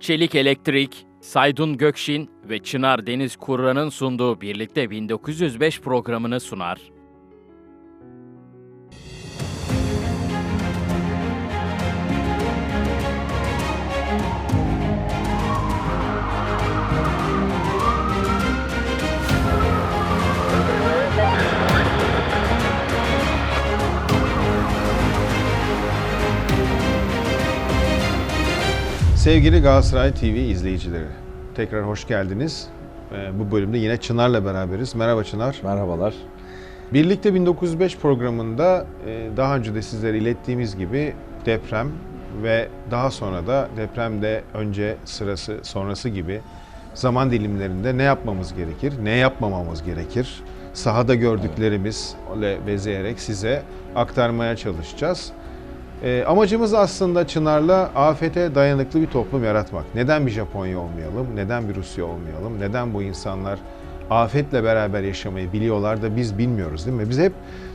Çelik Elektrik, Saydun Gökşin ve Çınar Deniz Kurran'ın sunduğu Birlikte 1905 programını sunar. Sevgili Galatasaray TV izleyicileri, tekrar hoş geldiniz. Ee, Bu bölümde yine Çınar'la beraberiz. Merhaba Çınar. Merhabalar. Birlikte 1905 programında e, daha önce de sizlere ilettiğimiz gibi deprem ve daha sonra da depremde önce sırası sonrası gibi zaman dilimlerinde ne yapmamız gerekir, ne yapmamamız gerekir, sahada gördüklerimiz öyle bezeyerek size aktarmaya çalışacağız. E, amacımız aslında Çınar'la afete dayanıklı bir toplum yaratmak. Neden bir Japonya olmayalım, neden bir Rusya olmayalım, neden bu insanlar afetle beraber yaşamayı biliyorlar da biz bilmiyoruz değil mi? Biz hep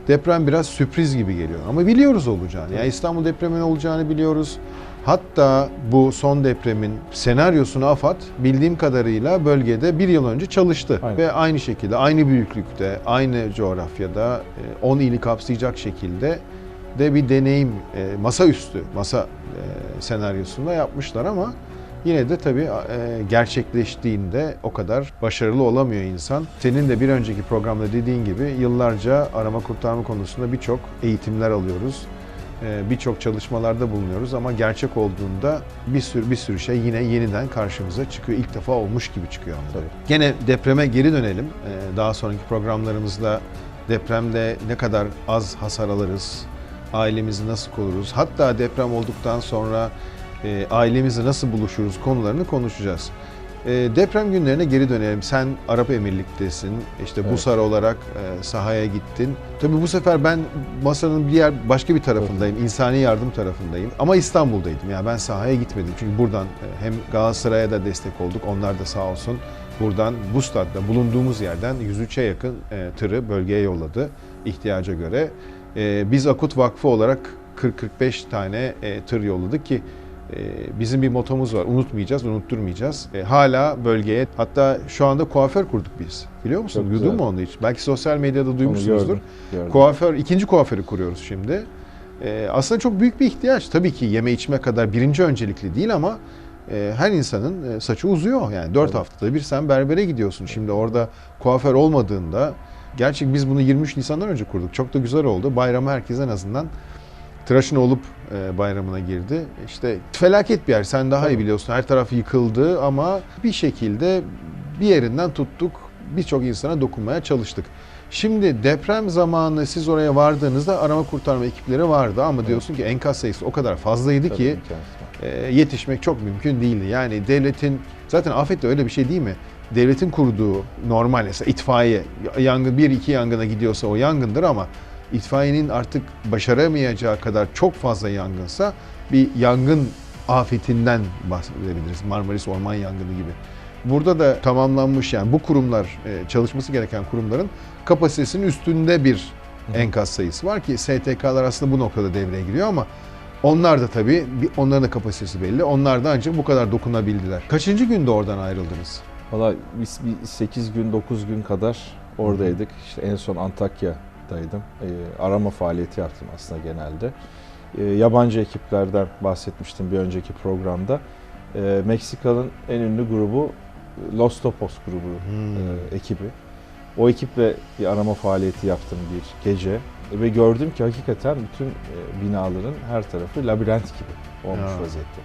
deprem biraz sürpriz gibi geliyor ama biliyoruz olacağını. Yani İstanbul depreminin olacağını biliyoruz. Hatta bu son depremin senaryosunu AFAD bildiğim kadarıyla bölgede bir yıl önce çalıştı. Aynen. Ve aynı şekilde, aynı büyüklükte, aynı coğrafyada, e, 10 ili kapsayacak şekilde de bir deneyim e, masaüstü, masa e, senaryosunda yapmışlar ama yine de tabii e, gerçekleştiğinde o kadar başarılı olamıyor insan. Senin de bir önceki programda dediğin gibi yıllarca arama kurtarma konusunda birçok eğitimler alıyoruz. E, birçok çalışmalarda bulunuyoruz ama gerçek olduğunda bir sürü bir sürü şey yine yeniden karşımıza çıkıyor. İlk defa olmuş gibi çıkıyor. Tabii. Gene depreme geri dönelim. E, daha sonraki programlarımızda depremde ne kadar az hasar alırız, ailemizi nasıl koruruz, hatta deprem olduktan sonra e, ailemizle nasıl buluşuruz konularını konuşacağız. E, deprem günlerine geri dönelim. Sen Arap Emirlik'tesin. İşte Evet. Busar olarak e, sahaya gittin. Tabii bu sefer ben masanın bir yer başka bir tarafındayım. insani yardım tarafındayım. Ama İstanbul'daydım. Yani ben sahaya gitmedim. Çünkü buradan e, hem Galatasaray'a da destek olduk. Onlar da sağ olsun. Buradan bu statta bulunduğumuz yerden 103'e yakın e, tırı bölgeye yolladı ihtiyaca göre. E, biz Akut Vakfı olarak 40-45 tane e, tır yolladık ki e, bizim bir motomuz var. Unutmayacağız, unutturmayacağız. E, hala bölgeye hatta şu anda kuaför kurduk biz. Biliyor musun? Duydun mu onu hiç? Belki sosyal medyada duymuşsunuzdur. gördüm, gördüm. Kuaför, ikinci kuaförü kuruyoruz şimdi. Ee, aslında çok büyük bir ihtiyaç. Tabii ki yeme içme kadar birinci öncelikli değil ama e, her insanın saçı uzuyor. Yani 4 Tabii. haftada bir sen berbere gidiyorsun. Şimdi orada kuaför olmadığında gerçek biz bunu 23 Nisan'dan önce kurduk. Çok da güzel oldu. Bayramı herkes en azından tıraşın olup e, bayramına girdi. İşte felaket bir yer. Sen daha iyi biliyorsun. Her taraf yıkıldı ama bir şekilde bir yerinden tuttuk. Birçok insana dokunmaya çalıştık. Şimdi deprem zamanı siz oraya vardığınızda arama kurtarma ekipleri vardı ama diyorsun ki enkaz sayısı o kadar fazlaydı Tabii ki e, yetişmek çok mümkün değildi. Yani devletin zaten afet de öyle bir şey değil mi? Devletin kurduğu normal mesela itfaiye yangın bir iki yangına gidiyorsa o yangındır ama itfaiyenin artık başaramayacağı kadar çok fazla yangınsa bir yangın afetinden bahsedebiliriz. Marmaris Orman Yangını gibi. Burada da tamamlanmış yani bu kurumlar e, çalışması gereken kurumların kapasitesinin üstünde bir enkaz sayısı var ki STK'lar aslında bu noktada devreye giriyor ama onlar da tabii onların da kapasitesi belli. Onlar da ancak bu kadar dokunabildiler. Kaçıncı günde oradan ayrıldınız? Valla biz bir 8 gün 9 gün kadar oradaydık. İşte en son Antakya'daydım. Ee, arama faaliyeti yaptım aslında genelde. Ee, yabancı ekiplerden bahsetmiştim bir önceki programda. Ee, Meksika'nın en ünlü grubu Los Topos grubu Hmm. e, ekibi. O ekiple bir arama faaliyeti yaptım bir gece ve gördüm ki hakikaten bütün e, binaların her tarafı labirent gibi olmuş Ya. vaziyette.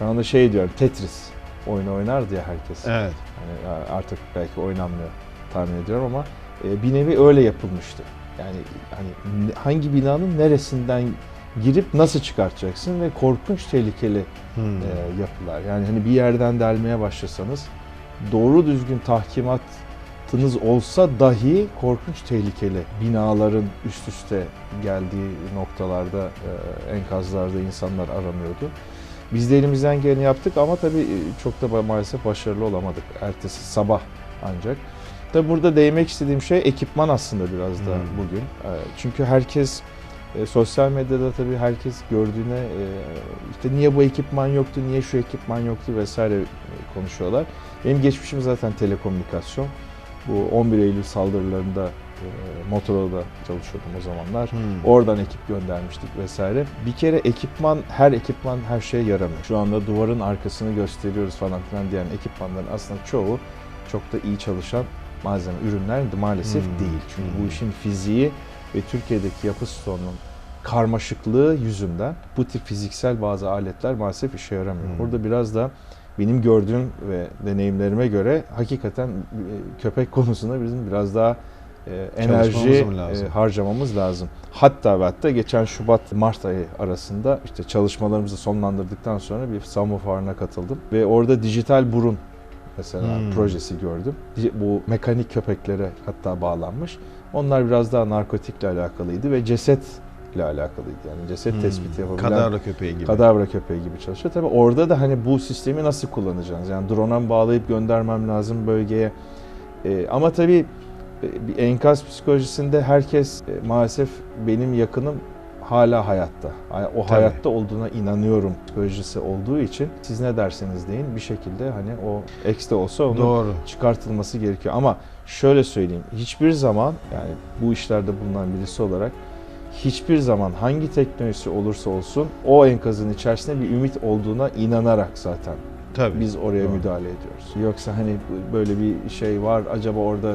Ben ona şey diyorum Tetris oyunu oynardı ya herkes. Evet. Hani artık belki oynanmıyor tahmin ediyorum ama e, bir nevi öyle yapılmıştı. Yani hani hangi binanın neresinden girip nasıl çıkartacaksın ve korkunç tehlikeli Hmm. e, yapılar. Yani hani bir yerden delmeye başlasanız doğru düzgün tahkimatınız olsa dahi korkunç tehlikeli binaların üst üste geldiği noktalarda e, enkazlarda insanlar aranıyordu. Biz de elimizden geleni yaptık ama tabii e, çok da maalesef başarılı olamadık. Ertesi sabah ancak. Tabii burada değinmek istediğim şey ekipman aslında biraz da Hmm. bugün. E, Çünkü herkes E, sosyal medyada tabii herkes gördüğüne işte niye bu ekipman yoktu, niye şu ekipman yoktu vesaire konuşuyorlar. Benim geçmişim zaten telekomünikasyon. Bu 11 Eylül saldırılarında Motorola'da çalışıyordum o zamanlar. Hmm. Oradan ekip göndermiştik vesaire. Bir kere ekipman, her ekipman her şeye yaramıyor. Şu anda duvarın arkasını gösteriyoruz falan filan diyen ekipmanların aslında çoğu çok da iyi çalışan malzeme, ürünler maalesef Hmm. değil. Çünkü bu Hmm. işin fiziği ve Türkiye'deki yapı stoğunun karmaşıklığı yüzünden bu tip fiziksel bazı aletler maalesef işe yaramıyor. Hmm. Burada biraz da benim gördüğüm ve deneyimlerime göre hakikaten e, köpek konusunda bizim biraz daha e, enerji mı lazım? e, harcamamız lazım. Hatta ve hatta geçen Şubat-Mart ayı arasında işte çalışmalarımızı sonlandırdıktan sonra bir savunma fuarına katıldım ve orada dijital burun mesela Hmm. projesi gördüm. Bu mekanik köpeklere hatta bağlanmış. Onlar biraz daha narkotikle alakalıydı ve cesetle alakalıydı. Yani ceset Hmm. tespiti yapabilen Kadavra köpeği gibi. kadavra köpeği gibi çalışıyor. Tabii orada da hani bu sistemi nasıl kullanacaksınız? Yani drone'a bağlayıp göndermem lazım bölgeye. Ee, ama tabii e, bir enkaz psikolojisinde herkes e, maalesef benim yakınım hala hayatta. Hay- O Tabii. hayatta olduğuna inanıyorum psikolojisi olduğu için siz ne derseniz deyin bir şekilde hani o eks de olsa onun Doğru. çıkartılması gerekiyor. Ama şöyle söyleyeyim, hiçbir zaman yani bu işlerde bulunan birisi olarak hiçbir zaman hangi teknolojisi olursa olsun o enkazın içerisinde bir ümit olduğuna inanarak zaten Tabii. biz oraya Doğru. müdahale ediyoruz. Yoksa hani böyle bir şey var acaba orada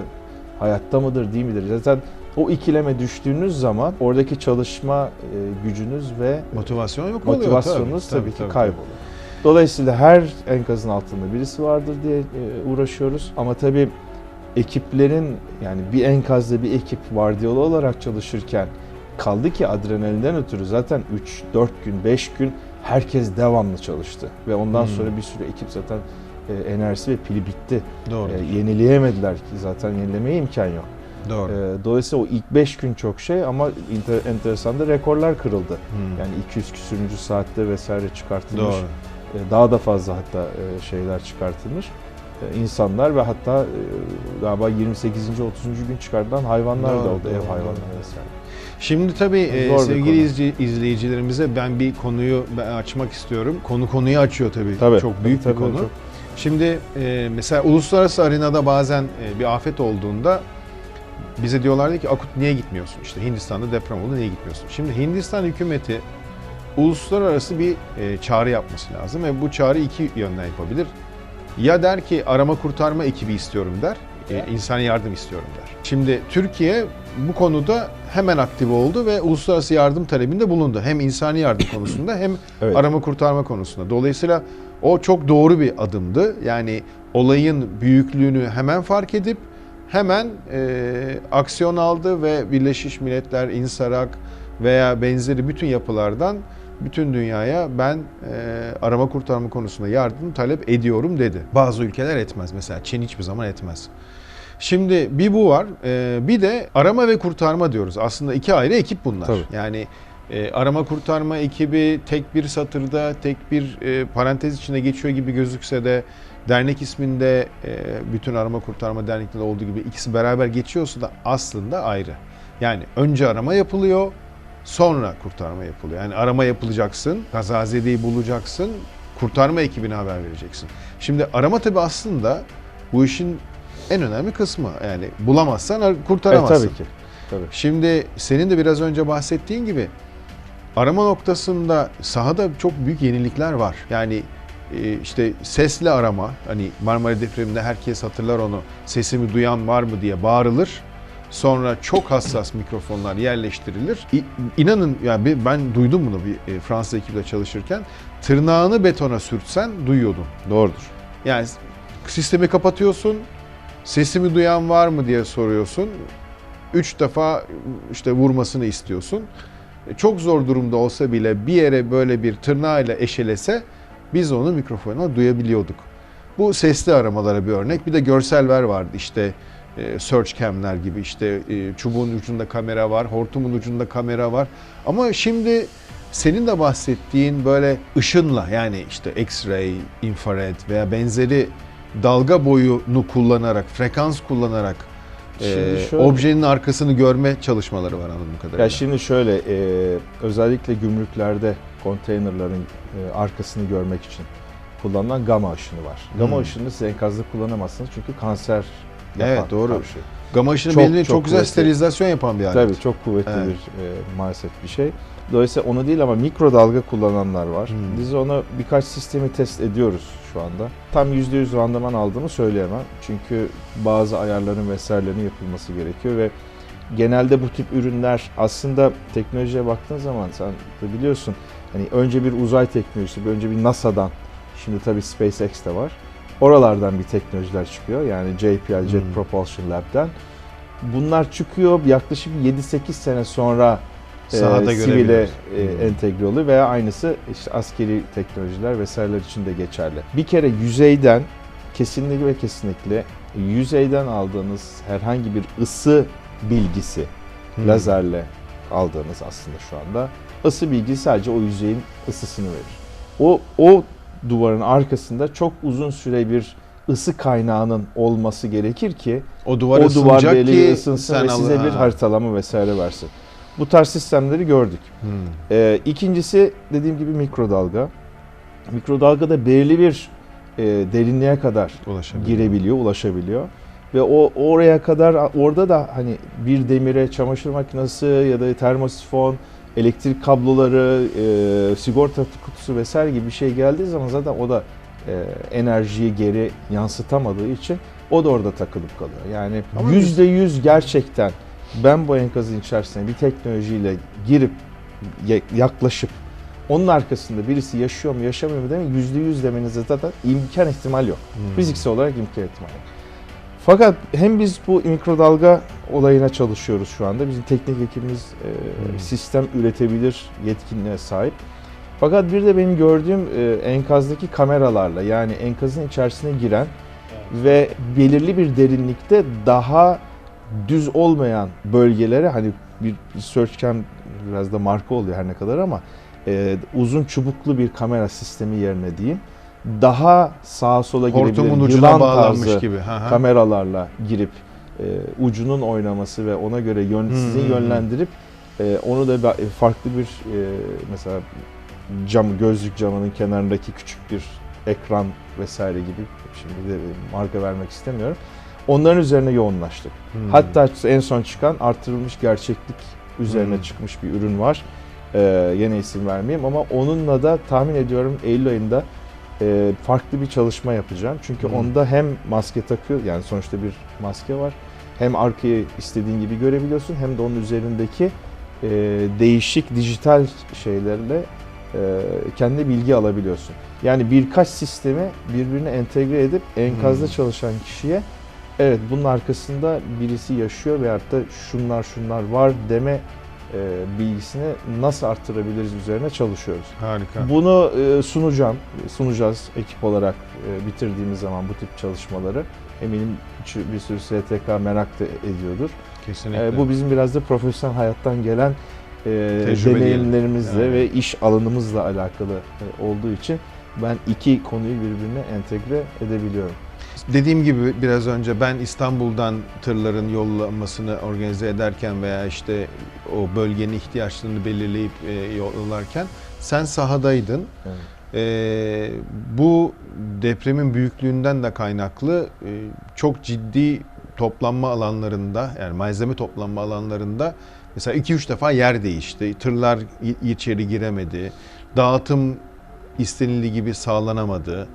hayatta mıdır değil midir? Zaten o ikileme düştüğünüz zaman oradaki çalışma e, gücünüz ve Motivasyon yok oluyor. motivasyonunuz tabii, tabii, ki tabii. kayboluyor. Dolayısıyla her enkazın altında birisi vardır diye e, uğraşıyoruz. Ama tabii ekiplerin yani bir enkazda bir ekip vardiyalı olarak çalışırken kaldı ki adrenalinden ötürü zaten 3-4 gün 5 gün herkes devamlı çalıştı. Ve ondan Hmm. sonra bir sürü ekip zaten e, enerjisi ve pili bitti. Doğru. E, yenileyemediler ki zaten yenilemeye imkan yok. Doğru. E, dolayısıyla o ilk 5 gün çok şey ama inter- enteresan da rekorlar kırıldı. Hmm. Yani 200 küsürüncü saatte vesaire çıkartılmış. Doğru. E, Daha da fazla hatta e, şeyler çıkartılmış. E, insanlar ve hatta e, galiba 28. 30. gün çıkartılan hayvanlar Doğru, da oldu, doğru, ev doğru. hayvanları vesaire. Şimdi tabii e, Zor sevgili izci- izleyicilerimize ben bir konuyu açmak istiyorum. Konu konuyu açıyor tabii. Tabii, Çok büyük tabii, bir konu. çok. Şimdi e, mesela uluslararası arenada bazen e, bir afet olduğunda bize diyorlardı ki Akut niye gitmiyorsun? İşte Hindistan'da deprem oldu niye gitmiyorsun? Şimdi Hindistan hükümeti uluslararası bir e, çağrı yapması lazım ve bu çağrı iki yönden yapabilir. Ya der ki arama kurtarma ekibi istiyorum der, e, insani yardım istiyorum der. Şimdi Türkiye bu konuda hemen aktif oldu ve uluslararası yardım talebinde bulundu. Hem insani yardım konusunda hem Evet. arama kurtarma konusunda. Dolayısıyla o çok doğru bir adımdı. Yani olayın büyüklüğünü hemen fark edip hemen e, aksiyon aldı ve Birleşmiş Milletler, İnsarak veya benzeri bütün yapılardan bütün dünyaya ben e, arama kurtarma konusunda yardım talep ediyorum dedi. Bazı ülkeler etmez. Mesela Çin hiçbir zaman etmez. Şimdi bir bu var. E, bir de arama ve kurtarma diyoruz. Aslında iki ayrı ekip bunlar. Tabii. Yani e, arama kurtarma ekibi tek bir satırda, tek bir e, parantez içinde geçiyor gibi gözükse de dernek isminde e, bütün arama kurtarma derneklerinde olduğu gibi ikisi beraber geçiyorsa da aslında ayrı. Yani önce arama yapılıyor, sonra kurtarma yapılıyor. Yani arama yapılacaksın, kazazedeyi bulacaksın, kurtarma ekibine haber vereceksin. Şimdi arama tabii aslında bu işin en önemli kısmı. Yani bulamazsan kurtaramazsın. tabii ki. Tabii. Şimdi senin de biraz önce bahsettiğin gibi arama noktasında sahada çok büyük yenilikler var. Yani e, işte sesli arama, hani Marmara depreminde herkes hatırlar onu, sesimi duyan var mı diye bağırılır. Sonra çok hassas mikrofonlar yerleştirilir. İnanın yani ben duydum bunu bir e, Fransız ekiple çalışırken. Tırnağını betona sürtsen duyuyordun. Doğrudur. Yani sistemi kapatıyorsun, sesimi duyan var mı diye soruyorsun. Üç defa işte vurmasını istiyorsun. E, Çok zor durumda olsa bile bir yere böyle bir tırnağıyla eşelese biz onu mikrofonla duyabiliyorduk. Bu sesli aramalara bir örnek. Bir de görseller vardı işte e, search cam'ler gibi işte e, çubuğun ucunda kamera var, hortumun ucunda kamera var. Ama şimdi senin de bahsettiğin böyle ışınla yani işte X-ray, infrared veya benzeri dalga boyunu kullanarak, frekans kullanarak Şimdi şöyle- objenin arkasını görme çalışmaları var anladığım kadarıyla. Ya şimdi şöyle, e, özellikle gümrüklerde konteynerların e, arkasını görmek için kullanılan gama ışını var. Gama Hmm. ışını siz enkazda kullanamazsınız çünkü kanser yapan Evet, doğru. şey. Gama ışını Çok- çok, çok güzel kuvvetli. sterilizasyon yapan bir alet. Tabii çok kuvvetli Evet. bir e, maalesef bir şey. Dolayısıyla onu değil ama mikrodalga kullananlar var. Hmm. Biz onu birkaç sistemi test ediyoruz şu anda. Tam %100 randıman aldığımı söyleyemem. Çünkü bazı ayarların vesairelerin yapılması gerekiyor ve genelde bu tip ürünler aslında teknolojiye baktığın zaman sen de biliyorsun hani önce bir uzay teknolojisi, önce bir NASA'dan şimdi tabii SpaceX de var. Oralardan bir teknolojiler çıkıyor. Yani JPL Jet Hmm. Propulsion Lab'den. Bunlar çıkıyor yaklaşık 7-8 sene sonra e, Sahada sivile görebiliyoruz. e, Hmm. entegre oluyor veya aynısı işte askeri teknolojiler vesaireler için de geçerli. Bir kere yüzeyden kesinlikle ve kesinlikle yüzeyden aldığınız herhangi bir ısı bilgisi Hmm. lazerle aldığınız aslında şu anda ısı bilgisi sadece o yüzeyin ısısını verir. O o duvarın arkasında çok uzun süre bir ısı kaynağının olması gerekir ki O duvar o duvar belli ki ısınsın ve size al- bir Ha. haritalama vesaire versin. Bu tarz sistemleri gördük. Hmm. Ee, ikincisi dediğim gibi mikrodalga. Mikrodalgada belirli bir e, derinliğe kadar Ulaşabilir. girebiliyor, ulaşabiliyor. Ve o oraya kadar orada da hani bir demire çamaşır makinesi ya da termosifon, elektrik kabloları, e, sigorta kutusu vesaire gibi bir şey geldiği zaman zaten o da e, enerjiyi geri yansıtamadığı için o da orada takılıp kalıyor. Yani yüzde yüz gerçekten ben bu enkazın içerisine bir teknolojiyle girip ya- yaklaşıp onun arkasında birisi yaşıyor mu yaşamıyor mu demek yüzde yüz demenize zaten imkan ihtimal yok. Hmm. Fiziksel olarak imkan ihtimal yok. Fakat hem biz bu mikrodalga olayına çalışıyoruz şu anda. Bizim teknik ekibimiz e, Hmm. sistem üretebilir yetkinliğe sahip. Fakat bir de benim gördüğüm e, enkazdaki kameralarla yani enkazın içerisine giren ve belirli bir derinlikte daha düz olmayan bölgelere hani bir searchcam biraz da marka oluyor her ne kadar ama e, uzun çubuklu bir kamera sistemi yerine diyeyim daha sağa sola girebilen yılan bağlanmış tarzı gibi. Ha, ha. kameralarla girip e, ucunun oynaması ve ona göre yön, Hmm, sizi yönlendirip e, onu da farklı bir e, mesela cam gözlük camının kenarındaki küçük bir ekran vesaire gibi şimdi de marka vermek istemiyorum. Onların üzerine yoğunlaştık. Hmm. Hatta en son çıkan artırılmış gerçeklik üzerine Hmm. çıkmış bir ürün var. Ee, yine isim vermeyeyim ama onunla da tahmin ediyorum Eylül ayında e, farklı bir çalışma yapacağım. Çünkü Hmm. onda hem maske takıyor yani sonuçta bir maske var. Hem arkayı istediğin gibi görebiliyorsun hem de onun üzerindeki e, değişik dijital şeylerle e, kendi bilgi alabiliyorsun. Yani birkaç sistemi birbirine entegre edip enkazda Hmm. çalışan kişiye evet bunun arkasında birisi yaşıyor veyahut da şunlar şunlar var deme e, bilgisini nasıl arttırabiliriz üzerine çalışıyoruz. Harika. Bunu e, sunacağım, sunacağız ekip olarak e, bitirdiğimiz zaman bu tip çalışmaları. Eminim bir sürü STK merak da ediyordur. Kesinlikle. E, bu bizim biraz da profesyonel hayattan gelen e, deneyimlerimizle diyelim. ve iş alanımızla alakalı e, olduğu için ben iki konuyu birbirine entegre edebiliyorum. Dediğim gibi biraz önce ben İstanbul'dan tırların yollanmasını organize ederken veya işte o bölgenin ihtiyaçlarını belirleyip e, yollarken sen sahadaydın. Evet. E, bu depremin büyüklüğünden de kaynaklı e, çok ciddi toplanma alanlarında yani malzeme toplanma alanlarında mesela 2-3 defa yer değişti. Tırlar içeri giremedi. Dağıtım istenildiği gibi sağlanamadı.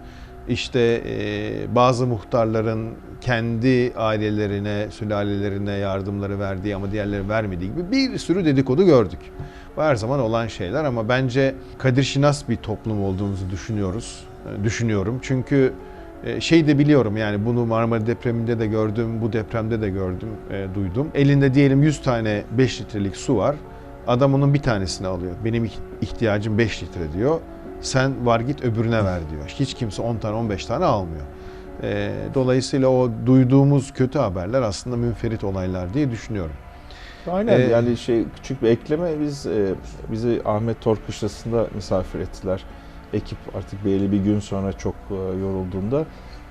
İşte e, bazı muhtarların kendi ailelerine, sülalelerine yardımları verdiği ama diğerleri vermediği gibi bir sürü dedikodu gördük. Bu her zaman olan şeyler ama bence Kadir Şinas bir toplum olduğumuzu düşünüyoruz. Düşünüyorum. Çünkü şey de biliyorum yani bunu Marmara depreminde de gördüm, bu depremde de gördüm, e, duydum. Elinde diyelim 100 tane 5 litrelik su var. Adam onun bir tanesini alıyor. Benim ih- ihtiyacım 5 litre diyor. Sen var git öbürüne ver diyor. Hiç kimse 10 tane 15 tane almıyor. E, dolayısıyla o duyduğumuz kötü haberler aslında münferit olaylar diye düşünüyorum. Aynen Ee, yani şey küçük bir ekleme biz e, bizi Ahmet Tor Kışlası'nda misafir ettiler. Ekip artık belli bir gün sonra çok e, yorulduğunda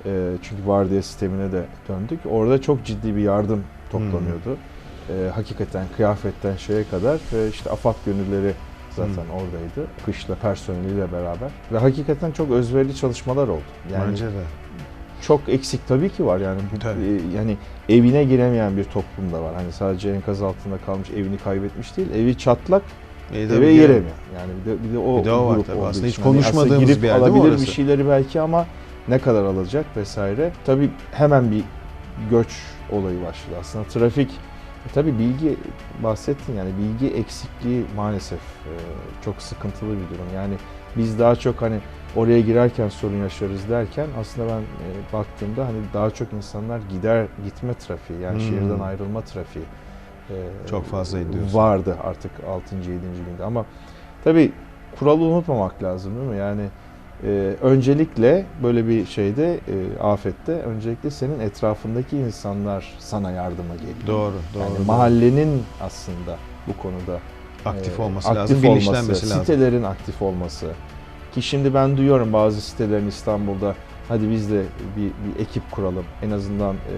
e, çünkü vardiya sistemine de döndük. Orada çok ciddi bir yardım toplanıyordu. E, hakikaten kıyafetten şeye kadar e, işte AFAD gönülleri zaten Hmm. oradaydı. Kışla personeliyle beraber. Ve hakikaten çok özverili çalışmalar oldu. Yani Bence de. çok eksik tabii ki var yani. Bu, Tabii. e, yani evine giremeyen bir toplum da var. Hani sadece enkaz altında kalmış, evini kaybetmiş değil. Evi çatlak, E, eve giremiyor. yani. Yani bir de, bir de o Bir de o var grup tabii. Aslında hiç. Hani konuşmadığımız aslında girip bir yer alabilir bir şeyleri belki ama ne kadar alacak vesaire. Tabii hemen bir göç olayı başladı aslında. Trafik e, Tabii bilgi bahsettin yani bilgi eksikliği maalesef e, çok sıkıntılı bir durum. Yani biz daha çok hani oraya girerken sorun yaşarız derken aslında ben e, baktığımda hani daha çok insanlar gider gitme trafiği yani Hmm. şehirden ayrılma trafiği e, Çok fazla ediyorsun. vardı artık 6. 7. günde ama tabii kuralı unutmamak lazım değil mi? Yani e, öncelikle böyle bir şeyde e, afette öncelikle senin etrafındaki insanlar sana yardıma geliyor. Doğru, doğru. Yani doğru. mahallenin aslında bu konuda aktif e, olması aktif lazım, olması, bilinçlenmesi lazım. Sitelerin aktif olması. Ki şimdi ben duyuyorum bazı sitelerin İstanbul'da hadi biz de bir, bir ekip kuralım. En azından e,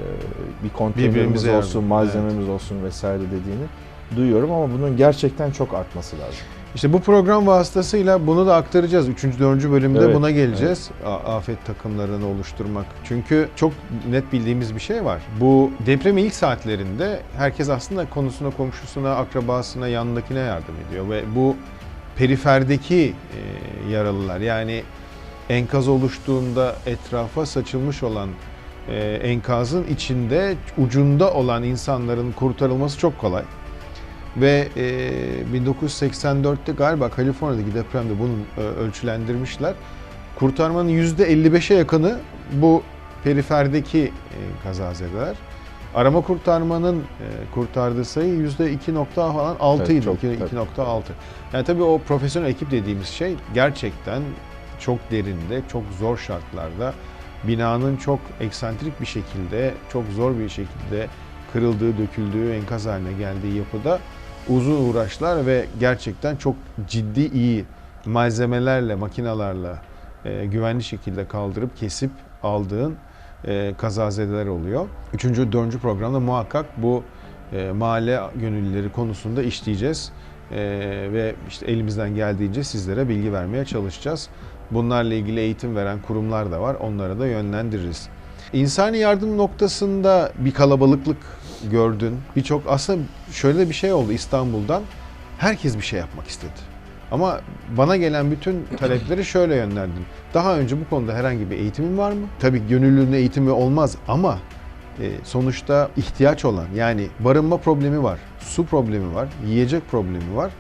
bir konteynerimiz olsun, yardım, malzememiz olsun vesaire dediğini duyuyorum ama bunun gerçekten çok artması lazım. İşte bu program vasıtasıyla bunu da aktaracağız. 3. 4. bölümde Evet, buna geleceğiz. A- Afet takımlarını oluşturmak. Çünkü çok net bildiğimiz bir şey var. Bu depremin ilk saatlerinde herkes aslında konusuna, komşusuna, akrabasına, yanındakine yardım ediyor. Ve bu periferdeki e, yaralılar yani enkaz oluştuğunda etrafa saçılmış olan e, enkazın içinde ucunda olan insanların kurtarılması çok kolay. Ve e, 1984'te galiba Kaliforniya'daki depremde bunu e, ölçülendirmişler. Kurtarmanın %55'e yakını bu periferdeki e, kazazedeler. Arama kurtarmanın e, kurtardığı sayı %2 nokta falan 6 Evet, idi. 2, tabii. 2.6. Yani tabii o profesyonel ekip dediğimiz şey gerçekten çok derinde, çok zor şartlarda binanın çok eksantrik bir şekilde, çok zor bir şekilde kırıldığı, döküldüğü, enkaz haline geldiği yapıda uzun uğraşlar ve gerçekten çok ciddi iyi malzemelerle, makinalarla e, güvenli şekilde kaldırıp kesip aldığın e, kazazedeler oluyor. Üçüncü, dördüncü programda muhakkak bu e, mahalle gönüllüleri konusunda işleyeceğiz. E, ve işte elimizden geldiğince sizlere bilgi vermeye çalışacağız. Bunlarla ilgili eğitim veren kurumlar da var. Onlara da yönlendiririz. İnsani yardım noktasında bir kalabalıklık gördün. Birçok aslında şöyle bir şey oldu İstanbul'dan. Herkes bir şey yapmak istedi. Ama bana gelen bütün talepleri şöyle yönlendim. Daha önce bu konuda herhangi bir eğitimin var mı? Tabii gönüllünün eğitimi olmaz ama e, sonuçta ihtiyaç olan yani barınma problemi var, su problemi var, yiyecek problemi var.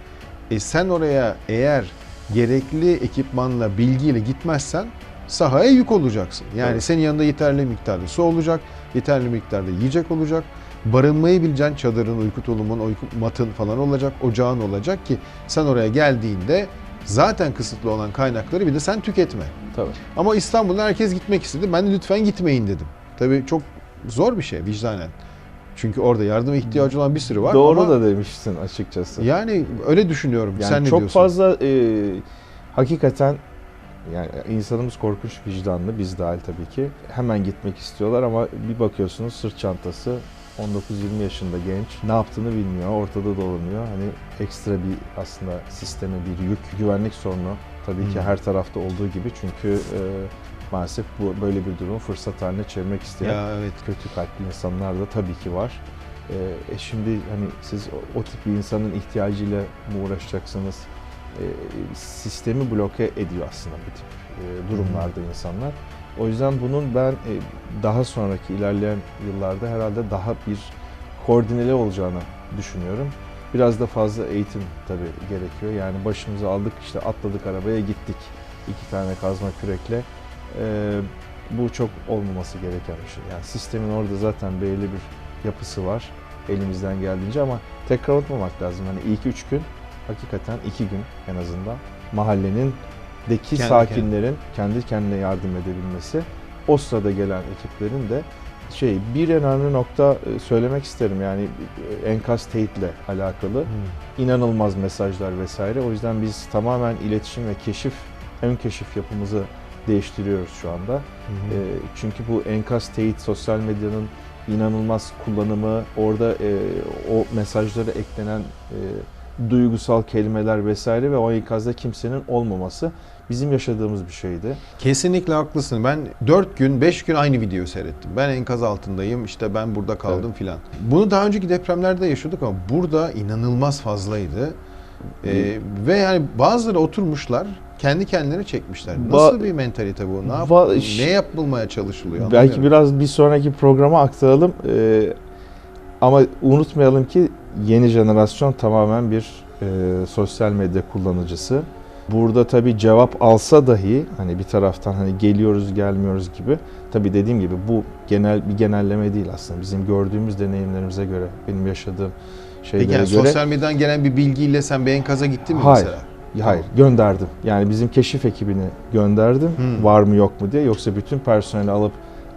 E sen oraya eğer gerekli ekipmanla, bilgiyle gitmezsen sahaya yük olacaksın. Yani Evet. senin yanında yeterli miktarda su olacak, yeterli miktarda yiyecek olacak. Barınmayı bileceksin çadırın, uyku tulumun, uyku matın falan olacak, ocağın olacak ki sen oraya geldiğinde zaten kısıtlı olan kaynakları bir de sen tüketme. Tabii. Ama İstanbul'da herkes gitmek istedi. Ben de lütfen gitmeyin dedim. Tabii çok zor bir şey vicdanen. Çünkü orada yardıma ihtiyacı olan bir sürü var. Doğru ama da demişsin açıkçası. Yani öyle düşünüyorum. Yani Sen ne çok diyorsun? fazla e, hakikaten yani insanımız korkunç vicdanlı biz dahil tabii ki. Hemen gitmek istiyorlar ama bir bakıyorsunuz sırt çantası 19-20 yaşında genç ne yaptığını bilmiyor, ortada dolanıyor. Hani ekstra bir aslında sisteme bir yük, güvenlik sorunu tabii ki Hmm. her tarafta olduğu gibi çünkü e, maalesef bu böyle bir durumu fırsat haline çevirmek isteyen Ya evet. kötü kalpli insanlar da tabii ki var. Ee, E, şimdi hani siz o, o tip bir insanın ihtiyacıyla mı uğraşacaksınız? E, sistemi bloke ediyor aslında bu tip e, durumlarda insanlar. O yüzden bunun ben e, daha sonraki ilerleyen yıllarda herhalde daha bir koordineli olacağını düşünüyorum. Biraz da fazla eğitim tabii gerekiyor. Yani başımıza aldık işte atladık arabaya gittik. iki tane kazma kürekle. E, bu çok olmaması gereken bir şey. Yani sistemin orada zaten belirli bir yapısı var elimizden geldiğince ama tekrar unutmamak lazım. Hani ilk üç gün hakikaten iki gün en azından mahallenin deki Kendi sakinlerin kendi kendine yardım edebilmesi. O sırada gelen ekiplerin de şey bir önemli nokta e, söylemek isterim. Yani e, enkaz teyitle alakalı. İnanılmaz mesajlar vesaire. O yüzden biz tamamen iletişim ve keşif, ön keşif yapımızı değiştiriyoruz şu anda. E, çünkü bu enkaz teyit sosyal medyanın inanılmaz kullanımı, orada e, o mesajlara eklenen e, duygusal kelimeler vesaire ve o enkazda kimsenin olmaması bizim yaşadığımız bir şeydi. Kesinlikle haklısın. Ben 4 gün, 5 gün aynı videoyu seyrettim. Ben enkaz altındayım, işte ben burada kaldım filan. Bunu daha önceki depremlerde yaşadık ama burada inanılmaz fazlaydı. Ee, ve yani bazıları oturmuşlar, kendi kendilerine çekmişler. Nasıl Ba- bir mentalite bu? Ne, yap- Va- ne yapılmaya çalışılıyor? Belki biraz bir sonraki programa aktaralım. Ee, ama unutmayalım ki yeni jenerasyon tamamen bir e, sosyal medya kullanıcısı. Burada tabii cevap alsa dahi hani bir taraftan hani geliyoruz gelmiyoruz gibi. Tabii dediğim gibi bu genel bir genelleme değil aslında. Bizim gördüğümüz deneyimlerimize göre, benim yaşadığım şeylere Peki yani göre. sosyal medyadan gelen bir bilgiyle sen bir enkaza gittin mi Hayır. mesela? Hayır, gönderdim. Yani bizim keşif ekibini gönderdim. Hmm. Var mı yok mu diye. Yoksa bütün personeli alıp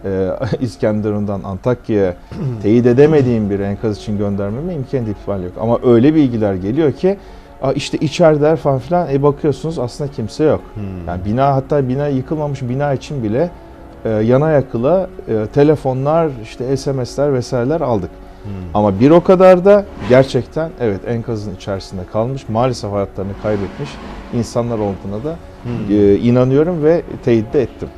e, İskenderun'dan Antakya'ya teyit edemediğim bir enkaz için göndermeme imkan ihtimal yok. Ama öyle bilgiler geliyor ki "Aa, işte içerideler falan filan. E bakıyorsunuz aslında kimse yok. Hmm. Yani bina hatta bina yıkılmamış bina için bile e, yana yakıla e, telefonlar, işte SMS'ler vesaireler aldık. Hmm. Ama bir o kadar da gerçekten evet enkazın içerisinde kalmış, maalesef hayatlarını kaybetmiş insanlar olduğuna da Hmm. e, inanıyorum ve teyit de ettim.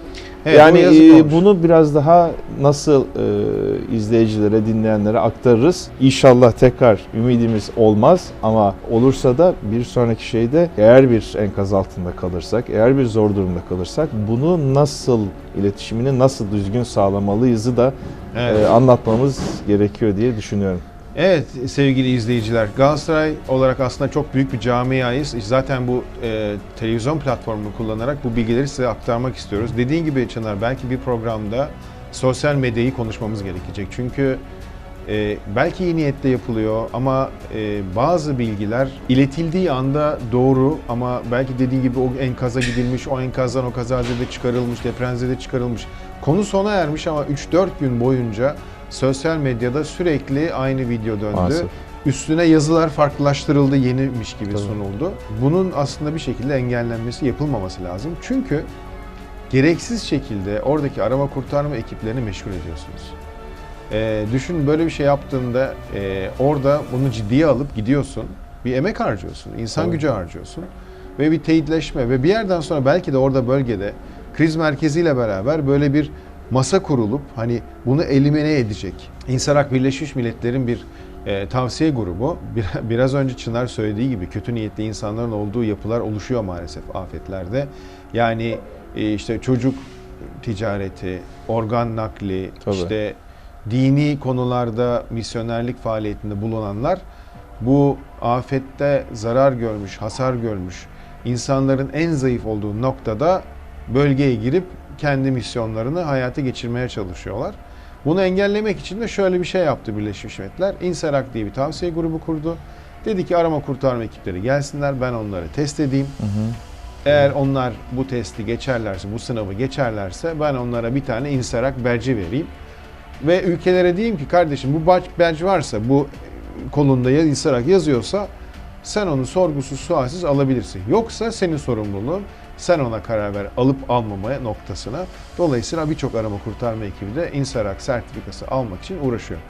Evet, yani e, bunu biraz daha nasıl e, izleyicilere, dinleyenlere aktarırız. İnşallah tekrar ümidimiz olmaz ama olursa da bir sonraki şeyde eğer bir enkaz altında kalırsak, eğer bir zor durumda kalırsak bunu nasıl iletişimini nasıl düzgün sağlamalıyızı da Evet. e, anlatmamız gerekiyor diye düşünüyorum. Evet sevgili izleyiciler, Galatasaray olarak aslında çok büyük bir camiayız. Zaten bu e, televizyon platformunu kullanarak bu bilgileri size aktarmak istiyoruz. Dediğin gibi Çınar, belki bir programda sosyal medyayı konuşmamız gerekecek. Çünkü e, belki iyi niyetle yapılıyor ama e, bazı bilgiler iletildiği anda doğru ama belki dediğin gibi o enkaza gidilmiş, o enkazdan o kazazede çıkarılmış, depremzede çıkarılmış. Konu sona ermiş ama 3-4 gün boyunca sosyal medyada sürekli aynı video döndü. Maalesef. Üstüne yazılar farklılaştırıldı, yenimiş gibi Tabii. sunuldu. Bunun aslında bir şekilde engellenmesi, yapılmaması lazım. Çünkü gereksiz şekilde oradaki arama kurtarma ekiplerini meşgul ediyorsunuz. Ee, düşün böyle bir şey yaptığında e, orada bunu ciddiye alıp gidiyorsun. Bir emek harcıyorsun, insan Tabii. gücü harcıyorsun. Ve bir teyitleşme ve bir yerden sonra belki de orada bölgede kriz merkeziyle beraber böyle bir masa kurulup hani bunu elimine edecek. İnsarak Birleşmiş Milletler'in bir e, tavsiye grubu. Bir, biraz önce Çınar söylediği gibi kötü niyetli insanların olduğu yapılar oluşuyor maalesef afetlerde. Yani e, işte çocuk ticareti, organ nakli, Tabii. işte dini konularda misyonerlik faaliyetinde bulunanlar bu afette zarar görmüş, hasar görmüş insanların en zayıf olduğu noktada bölgeye girip kendi misyonlarını hayata geçirmeye çalışıyorlar. Bunu engellemek için de şöyle bir şey yaptı Birleşmiş Milletler. İnserak diye bir tavsiye grubu kurdu. Dedi ki arama kurtarma ekipleri gelsinler ben onları test edeyim. Eğer onlar bu testi geçerlerse, bu sınavı geçerlerse ben onlara bir tane inserak belge vereyim. Ve ülkelere diyeyim ki kardeşim bu belge varsa, bu kolunda ya inserak yazıyorsa sen onu sorgusuz sualsiz alabilirsin. Yoksa senin sorumluluğun sen ona karar ver alıp almamaya noktasına. Dolayısıyla birçok arama kurtarma ekibi de inserak sertifikası almak için uğraşıyor.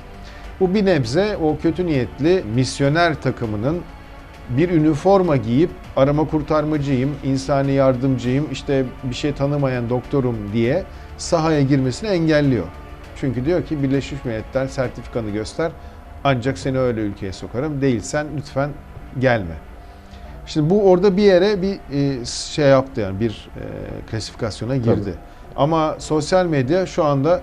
Bu bir nebze o kötü niyetli misyoner takımının bir üniforma giyip arama kurtarmacıyım, insani yardımcıyım, işte bir şey tanımayan doktorum diye sahaya girmesini engelliyor. Çünkü diyor ki Birleşmiş Milletler sertifikanı göster ancak seni öyle ülkeye sokarım. Değilsen lütfen gelme. Şimdi bu orada bir yere bir e, şey yaptı yani bir e, klasifikasyona girdi. Tabii. Ama sosyal medya şu anda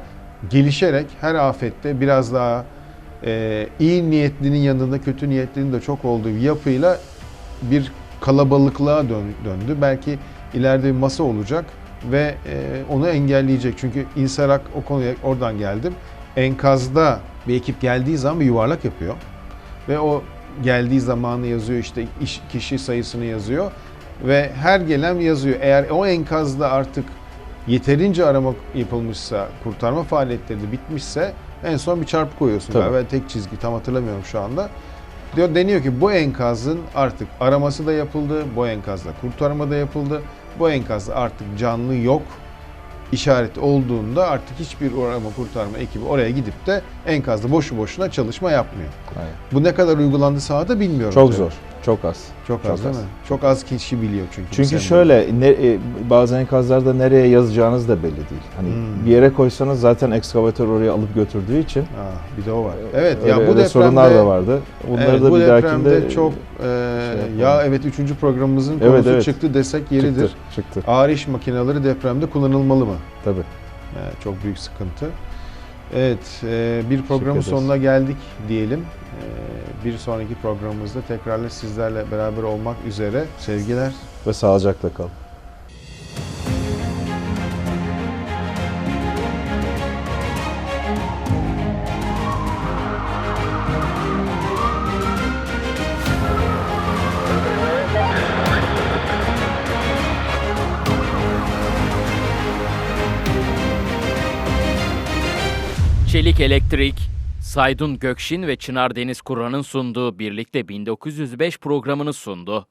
gelişerek her afette biraz daha e, iyi niyetlinin yanında kötü niyetlinin de çok olduğu bir yapıyla bir kalabalıklığa dön- döndü. Belki ileride bir masa olacak ve e, onu engelleyecek. Çünkü İnsarak o konuya oradan geldim. Enkazda bir ekip geldiği zaman bir yuvarlak yapıyor. Ve o geldiği zamanı yazıyor işte iş, kişi sayısını yazıyor. Ve her gelen yazıyor. Eğer o enkazda artık yeterince arama yapılmışsa, kurtarma faaliyetleri de bitmişse en son bir çarpı koyuyorsun Tabii. galiba. Tek çizgi tam hatırlamıyorum şu anda. Diyor deniyor ki bu enkazın artık araması da yapıldı, bu enkazda kurtarma da yapıldı. Bu enkazda artık canlı yok. İşareti olduğunda artık hiçbir arama kurtarma ekibi oraya gidip de enkazda boşu boşuna çalışma yapmıyor. Aynen. Bu ne kadar uygulandı sahada bilmiyorum. Çok tabii. zor. Çok az. Çok az Çok değil az. mi? Çok az kişi biliyor çünkü. Çünkü şöyle ne, e, bazı enkazlarda nereye yazacağınız da belli değil. Hani Hmm. bir yere koysanız zaten ekskavatör oraya alıp götürdüğü için Aa, bir de o var. Evet öyle, ya bu depremde sorunlar da vardı. Bunları evet, da bu bir dahakinde çok e, yapalım. ya evet 3. programımızın Evet, konusu evet. çıktı desek yeridir. çıktı. çıktı. Ağır iş makineleri depremde kullanılmalı mı? Tabii. Evet, çok büyük sıkıntı. Evet, e, bir programın sonuna geldik diyelim. E, bir sonraki programımızda tekrarla sizlerle beraber olmak üzere. Sevgiler. Ve sağlıcakla kalın. Çelik Elektrik, Saydun Gökşin ve Çınar Deniz Kur'an'ın sunduğu Birlikte 1905 programını sundu.